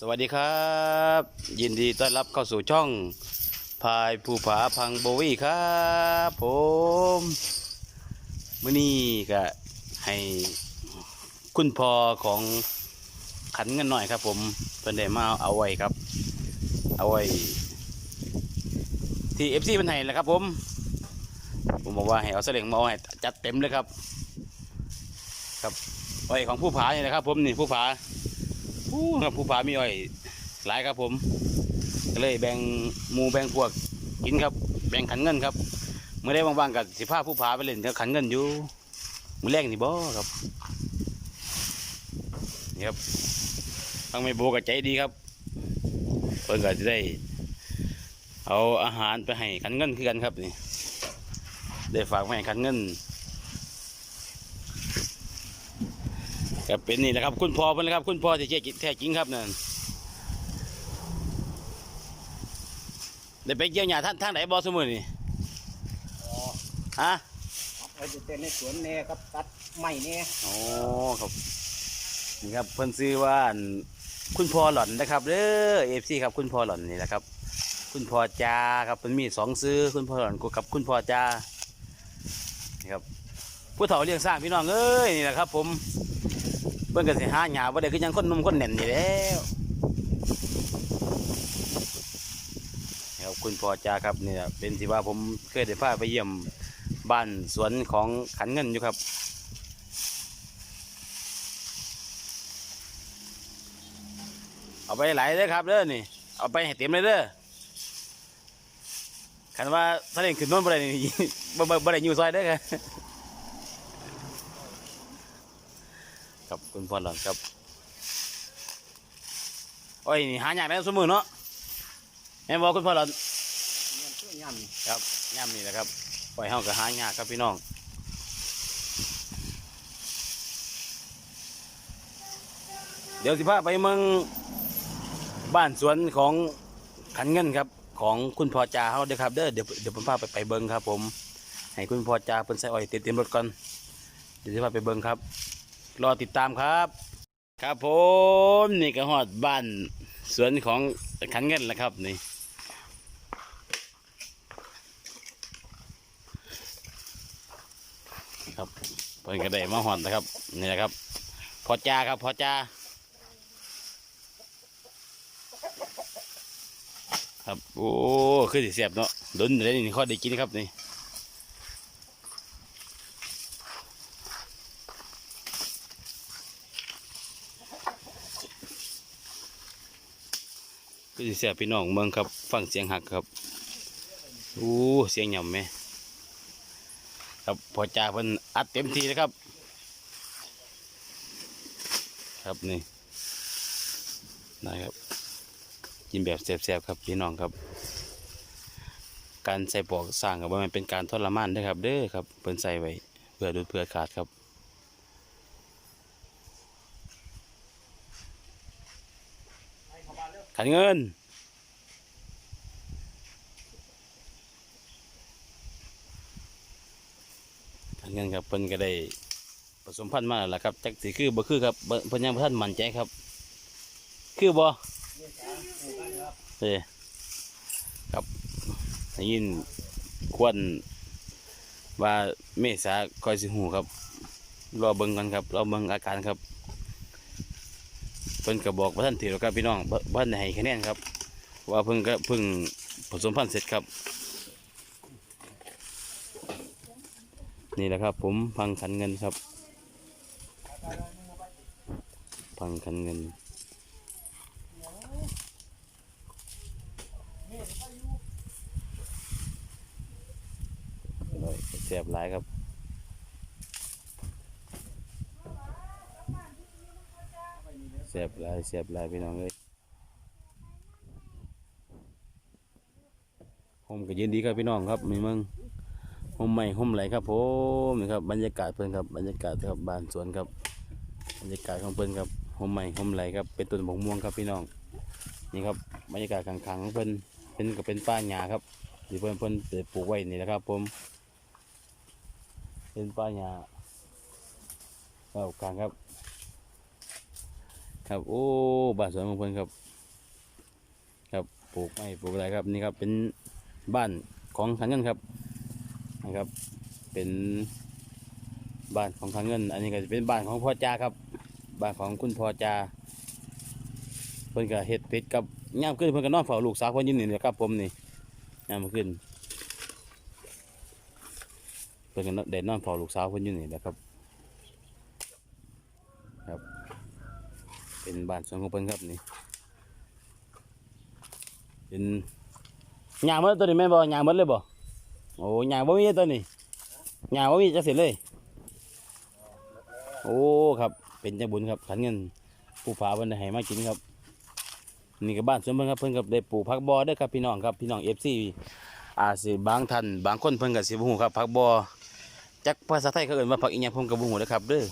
สวัสดีครับ ยินดีต้อนรับเข้าสู่ช่องพายภูผาพังโบวี่ครับผมมื่อนี้ก็ให้คุณพ่อของขันเงินหน่อยครับ ผมเพิ่นได้มาเอาไว้ครับ เอาไว้ ที่เอฟซีมันให้แหละครับ ผม ผมบอกว่าให้เอาเสลงมาเอาให้จัดเต็มเลยครับ ครับไว้ของผู้ผาเนี่ยนะครับ ผมนี่ผู้ผา ผู้ครับผู้ผามีอ้อยหลายครับผมก็เลยแบ่งหมูแบ่งพวกกินครับ แบ่งขันเงินครับเมื่อได้ว่างๆกับสิพาผู้ผาไปเล่นกับขันเงินอยู่มือแรกนี่บ่ครับนี่ครับทั้งไม่โบกับใจดีครับเพิ่นก็จะได้ เอาอาหารไปให้ขันเงินคือกันครับนี่ได้ฝากไปให้ขันเงิน ก็เป็นนี่นะครับ คุณพ่อเพิ่นนะครับ คุณพ่อที่เจ๊แท้จริงครับนั่นได้ไปเกี่ยวหญ้าท่านทางไหนบ่สมือนี่อ๋อฮะไปจะเต้นในสวนแน่ครับตัดไม้แน่โอ้ครับนี่ครับเพิ่นซื้อว่าอันคุณพ่อหล่อนนะครับเด้อเอฟซีครับ คุณพ่อหล่อนนี่แหละครับ คุณพ่อจาครับมันมีสองซื้อคุณพ่อหล่อนกับคุณพ่อจานี่ครับผู้เฒ่าเลี้ยงสร้างพี่น้องเอ้ยนี่แหละครับ ผม เพิ่นก็สิหาหญ้าบ่ได้คือยังคนนุ่มคนแน่นนี่แล้วครับคุณพ่อจ้าครับเนี่แหละเป็นที่ว่าผมเคยได้พาไปเยี่ยมบ้านสวนของขันเงินอยู่ครับเอาไปหลายเลยครับเด้อนี่เอาไปให้เต็มเลยเด้อคันว่าถ้าเล่นขึ้นโน้นบ่ได้นี่บ่บ่บ่ได้อยู่ซอยเด้อครับ ครับคุณพ่อหลอนครับโอ้ยนี่หายากแล้วสมือเนาะแม่นบอกคุณพ่อหลอนเงินช่วยยำครับย่ำนี่แหละครับปล่อยเฮาก็หายาครับพี่น้องเดี๋ยวสิพาไปเมืองบ้านสวนของขันเงินครับ ของคุณพ่อจ่าเขาเด้อครับเด้อเดี๋ยวเดี๋ยวผมพาไปไปเบิ้งครับ ผม ให้คุณพ่อจ่าเพิ่นใส่อ้อยเต็มเต็มรถก่อนเดี๋ยวสิพาไปเบิ้งครับ รอติดตามครับ ครับผมนี่ก็ฮอดบ้านสวนของขันเงินแล้วครับนี่ครับเพิ่นก็ได้มาหอนนะครับนี่แหละครับ พอจ้าครับ พอจ้าครับโอ้คือสิเสียบเนาะดนเลยนี่ข้อได้กินครับนี่ คือสิเสียบพี่น้องเมืองครับ ฟังเสียงหักครับโอ้เสียงหย่ำไหมครับพอจ่าเพิ่นอัดเต็มทีนะครับ ครับนี่นะครับกินแบบแซ่บๆครับพี่น้องครับ การใส่ปอกสร้างกับว่ามันเป็นการทรมานนะครับ เด้อครับเพิ่นใส่ไว้เพื่อดูดเพื่อขาดครับ ขันเงินอันนั้นครับเพิ่นก็ได้ผสมพันธุ์มาแล้วล่ะครับจักสิคือบ่คือครับเบิ่งเพิ่นยังบ่ทันมั่นใจครับ คือบ่เอ้ครับได้ยินควรว่าเมษาคอยสิหูครับ รอเบิ่งกันครับ รอเบิ่งอาการครับ เพิ่นก็บอกบ่ทันถือหรอกครับพี่น้องบ่บ่ทันไห้คะแนนครับ ว่าเพิ่งก็เพิ่งผสมพันธุ์เสร็จครับ นี่แหละครับ ผมพังขันเงินครับ พังขันเงินอร่อยแซ่บหลายครับ แซ่บหลายแซ่บหลายพี่น้องเลยผมก็ยินดีครับพี่น้องครับมีมืองห่มใหม่ห่มไหลครับผมนี่ครับบรรยากาศเพิ่อนครับบรรยากาศครับบ้านสวนครับ บรรยากาศของเพิ่อนครับห่มใหม่ห่มไหลครับเป็นต้นบกม่วงครับพี่น้องนี่ครับบรรยากาศขังๆของเพิ่อนเป็นก็เป็นป้าหญ้าครับที่เพิ่อนเพิ่นได้ปลูกไว้นี่แหละครับ ผม เป็นป้าหญ้าเอากลางครับ ครับ โอ้บ้านสวนของเพิ่นครับ ครับปลูกไม้ปลูกอะไรครับนี่ครับเป็นบ้านของขันเงินครับนะครับ เป็นบ้านของขันเงิน อันนี้ก็จะเป็นบ้านของพ่อจาครับ บ้านของคุณพ่อจาเพิ่นก็เฮ็ดติดกับย่ามขึ้นเพิ่นก็นอนเฝ้าลูกสาวเพิ่นอยู่นี่แหละครับผมนี่ย่ามขึ้นเพิ่นก็นอนได้นอนเฝ้าลูกสาวเพิ่นอยู่นี่แหละครับ เป็น บ้านสวนของเพิ่นครับนี่เป็นหญ้าหมดตัวนี้แม่นบ่หญ้าหมดเลยบ่โอ้หญ้าบ่มีตัวนี้หญ้าบ่มีจักเสร็จเลย โอ้ครับ เป็นเจ้าบุญครับขันเงินผู้ฝาเพิ่นได้ให้มากินครับ นี่ก็บ้านสวนเพิ่นครับเพิ่นก็ได้ปลูกผักบอเด้อครับพี่น้องครับพี่น้อง FC อาจสิบางท่านบางคนเพิ่นก็สิบ่ฮู้ครับผักบอจักภาษาไทยเขาเอิ้นว่าผักอีหยังผมก็บ่ฮู้นะครับเด้อ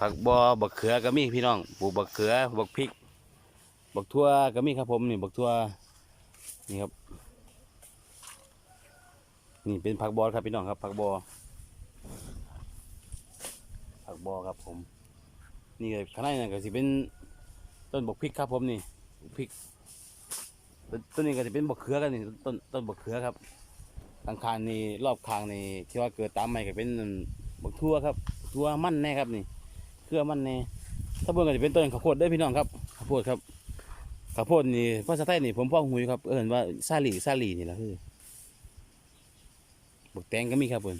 ผักบอบักเขือก็มีพี่น้องปลูกบักเขือบักพริก บักทั่วก็มีครับผมนี่บักทั่วนี่ครับ นี่เป็นผักบอครับพี่น้องครับผักบอผักบอครับผม นี่ก็ข้างในนั่ก็สิเป็นต้นบักพริกครับผมนี่พริกต้นนี้ก็จะเป็นบักเขือกันนี่ต้นต้นบักเขือครับข้างคางนี่รอบคางนี่ที่ว่าเกิดตามใหม่ก็เป็นบักทั่วครับทั่วมั่นแน่ครับนี่ เครือมันแน่ถ้าเบิ่งก็จะเป็นต้นข้าวโพดเด้พี่น้องครับข้าวโพดครับข้าวโพดนี่ภาษาไทยนี่ผมพ่อหูอยู่ครับเอิ้นว่าซาลีซาลีนี่แหละคือบักแตงก็มีครับเพิ่น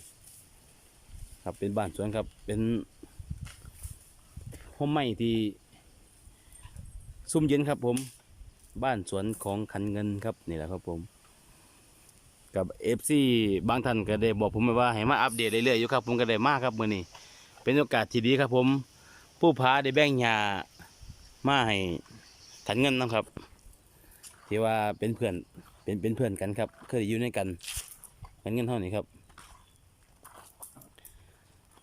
ครับเป็นบ้านสวนครับ เป็นห้องไม้ที่ซุ่มเย็นครับ ผม บ้านสวนของขันเงินครับนี่แหละครับผม กับเอฟซีบางท่านก็ได้บอกผมมาว่าให้มาอัปเดตเรื่อยๆอยู่ครับ ผมก็ได้มากครับมื้อนี้เป็นโอกาสที่ดีครับผม ผู้พาได้แบ่งหญ้ามาให้ขันเงินนะครับ ที่ว่าเป็นเพื่อนเป็นเป็นเพื่อนกันครับ เคยอยู่ในกันขันเงินเท่านี้ครับ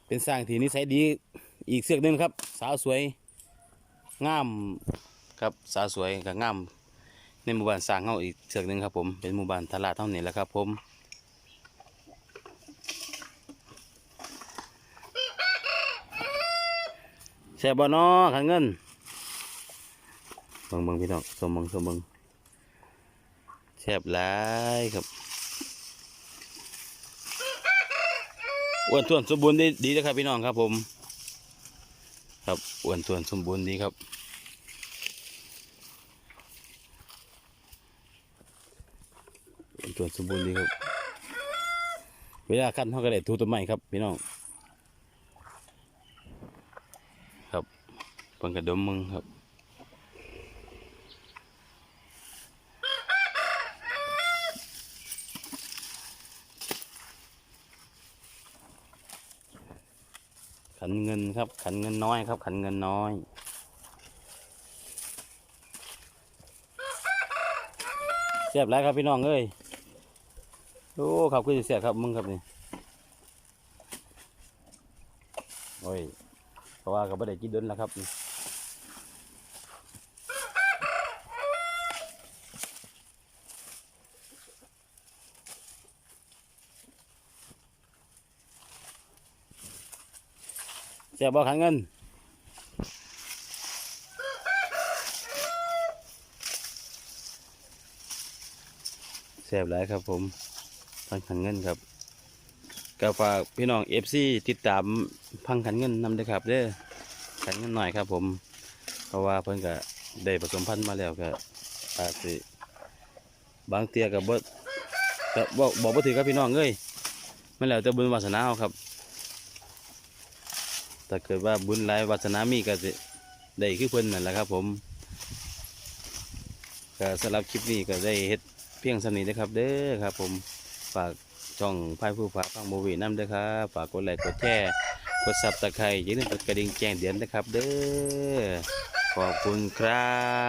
เป็นสร้างที่นิสัยดีอีกเสือกหนึ่งครับ สาวสวยงามครับสาวสวยกับงามในหมู่บ้านสร้างเฮาอีกเสือกหนึ่งครับผมเป็นหมู่บ้านตลาดเท่านี้แหละครับผม ซ่บบ่นาะขันเงินบิ่งบิ่งพี่น้องสมบิ่งสมบิ่งแซ่บหลายครับอ้วนท้วนสมบูรณ์ดีดีนะครับพี่น้องครับผม ครับอ้วนท้วนสมบูรณ์ดีครับอ้วนท้วนสมบูรณ์ดีครับ เวลาขั้นเขาก็ได้ทูต้นไม้ครับพี่น้องครับเพิ่งกระดมมึงครับขันเงินครับ ขันเงินน้อยครับ ขันเงินน้อย เสียบแล้วครับพี่น้องเอ้ยโอ้ครับคือสิเสียบครับมึงครับนี่โอ้ยเพราะว่าก็ไม่ได้กินดินแล้วครับ เสียบบ่ขันเงินแซ่บหลายครับผมพังขันเงินครับก็ฝากพี่น้องเอฟซีติดตามพังขันเงินนำเด้วยครับเด้อขันเงินหน่อยครับผม เพราะว่าเพิ่นก็ได้ผสมพันธุ์มาแล้วก็อาจสิบางเตียกับบ่ก็บอกบอกบ่ถือครับพี่น้องเอ้ยมันแล้วแต่บุญวาสนาเอาครับ ถ้าเกิดว่าบุญหลายวาสนามีก็สิได้คือเพิ่นนั่นแหละครับ ผมก็สำหรับคลิปนี้ก็ได้เฮ็ดเพียงสำนีนะครับ เด้อครับ ผมฝากช่องพายผู้ฝากฟังโมวีน้ำเด้อครับฝากกดไลค์กดแชร์กดซับตะไคร้อย่าลืมกดกระดิ่งแจ้งเตือนนะครับ เด้อขอบคุณครับ